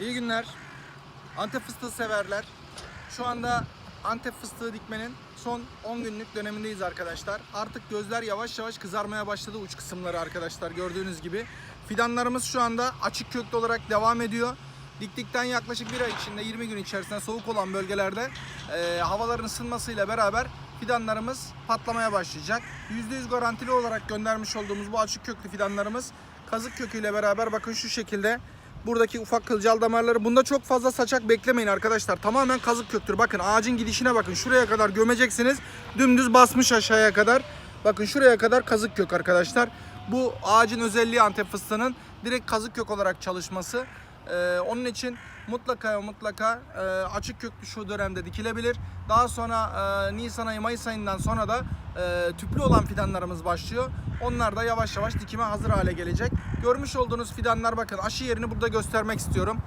İyi günler. Antep fıstığı severler. Şu anda Antep fıstığı dikmenin son 10 günlük dönemindeyiz arkadaşlar. Artık gözler yavaş yavaş kızarmaya başladı uç kısımları arkadaşlar gördüğünüz gibi. Fidanlarımız şu anda açık köklü olarak devam ediyor. Diktikten yaklaşık bir ay içinde 20 gün içerisinde soğuk olan bölgelerde e, havaların ısınmasıyla beraber fidanlarımız patlamaya başlayacak. %100 garantili olarak göndermiş olduğumuz bu açık köklü fidanlarımız kazık köküyle beraber bakın şu şekilde buradaki ufak kılcal damarları bunda çok fazla saçak beklemeyin arkadaşlar. Tamamen kazık köktür. Bakın ağacın gidişine bakın. Şuraya kadar gömeceksiniz. Dümdüz basmış aşağıya kadar. Bakın şuraya kadar kazık kök arkadaşlar. Bu ağacın özelliği Antep fıstığının direkt kazık kök olarak çalışması. Ee, onun için mutlaka mutlaka e, açık köklü şu dönemde dikilebilir. Daha sonra e, Nisan ayı Mayıs ayından sonra da e, tüplü olan fidanlarımız başlıyor. Onlar da yavaş yavaş dikime hazır hale gelecek. Görmüş olduğunuz fidanlar bakın aşı yerini burada göstermek istiyorum.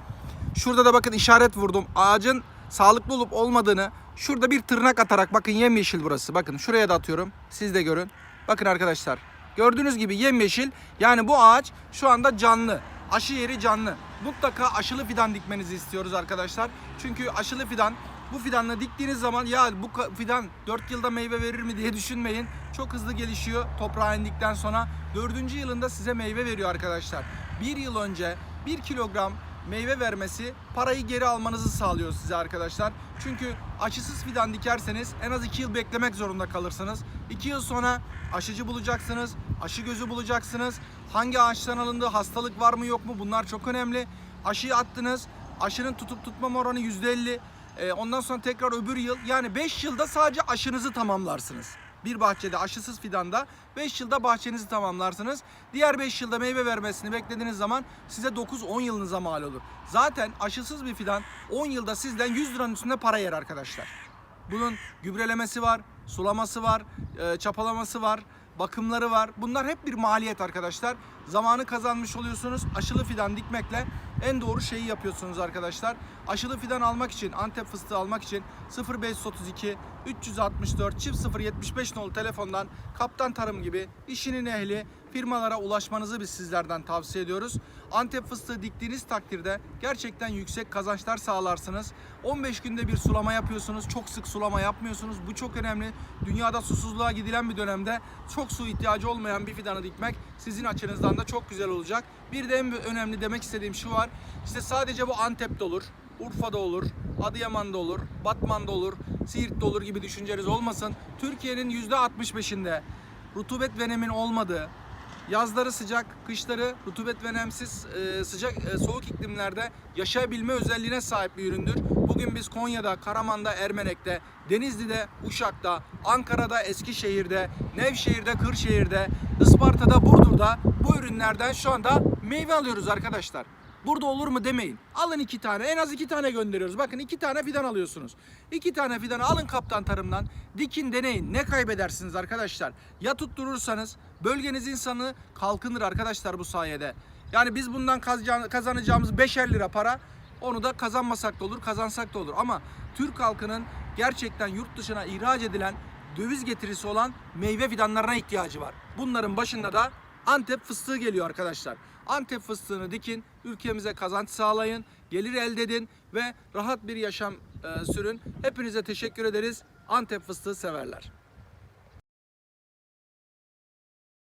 Şurada da bakın işaret vurdum. Ağacın sağlıklı olup olmadığını şurada bir tırnak atarak bakın yemyeşil burası. Bakın şuraya da atıyorum. Siz de görün. Bakın arkadaşlar. Gördüğünüz gibi yemyeşil. Yani bu ağaç şu anda canlı. Aşı yeri canlı. Mutlaka aşılı fidan dikmenizi istiyoruz arkadaşlar. Çünkü aşılı fidan bu fidanla diktiğiniz zaman ya bu fidan 4 yılda meyve verir mi diye düşünmeyin. Çok hızlı gelişiyor toprağa indikten sonra. 4. yılında size meyve veriyor arkadaşlar. 1 yıl önce 1 kilogram meyve vermesi parayı geri almanızı sağlıyor size arkadaşlar. Çünkü aşısız fidan dikerseniz en az 2 yıl beklemek zorunda kalırsınız. 2 yıl sonra aşıcı bulacaksınız, aşı gözü bulacaksınız. Hangi ağaçtan alındı, hastalık var mı yok mu bunlar çok önemli. Aşıyı attınız, aşının tutup tutmama oranı %50. Ee, ondan sonra tekrar öbür yıl yani 5 yılda sadece aşınızı tamamlarsınız. Bir bahçede aşısız fidanda 5 yılda bahçenizi tamamlarsınız. Diğer 5 yılda meyve vermesini beklediğiniz zaman size 9-10 yılınıza mal olur. Zaten aşısız bir fidan 10 yılda sizden 100 liranın üstünde para yer arkadaşlar. Bunun gübrelemesi var, sulaması var, e, çapalaması var, bakımları var. Bunlar hep bir maliyet arkadaşlar. Zamanı kazanmış oluyorsunuz. Aşılı fidan dikmekle en doğru şeyi yapıyorsunuz arkadaşlar. Aşılı fidan almak için, Antep fıstığı almak için 0532 364 çift 075 nolu telefondan Kaptan Tarım gibi işinin ehli firmalara ulaşmanızı biz sizlerden tavsiye ediyoruz. Antep fıstığı diktiğiniz takdirde gerçekten yüksek kazançlar sağlarsınız. 15 günde bir sulama yapıyorsunuz. Çok sık sulama yapmıyorsunuz. Bu çok önemli. Dünyada susuzluğa gidilen bir dönemde çok su ihtiyacı olmayan bir fidanı dikmek sizin açınızdan da çok güzel olacak. Bir de en önemli demek istediğim şu var. İşte sadece bu Antep'te olur. Urfa'da olur, Adıyaman'da olur, Batman'da olur, Siirt'te olur gibi düşünceniz olmasın. Türkiye'nin %65'inde rutubet ve nemin olmadığı, yazları sıcak, kışları rutubet ve nemsiz e, sıcak e, soğuk iklimlerde yaşayabilme özelliğine sahip bir üründür. Bugün biz Konya'da, Karaman'da, Ermenek'te, Denizli'de, Uşak'ta, Ankara'da, Eskişehir'de, Nevşehir'de, Kırşehir'de, Isparta'da, Burdur'da bu ürünlerden şu anda meyve alıyoruz arkadaşlar. Burada olur mu demeyin. Alın iki tane. En az iki tane gönderiyoruz. Bakın iki tane fidan alıyorsunuz. İki tane fidanı alın kaptan tarımdan. Dikin deneyin. Ne kaybedersiniz arkadaşlar? Ya tutturursanız bölgeniz insanı kalkınır arkadaşlar bu sayede. Yani biz bundan kazanacağımız 5'er lira para onu da kazanmasak da olur, kazansak da olur. Ama Türk halkının gerçekten yurt dışına ihraç edilen döviz getirisi olan meyve fidanlarına ihtiyacı var. Bunların başında da Antep fıstığı geliyor arkadaşlar. Antep fıstığını dikin, ülkemize kazanç sağlayın, gelir elde edin ve rahat bir yaşam e, sürün. Hepinize teşekkür ederiz. Antep fıstığı severler.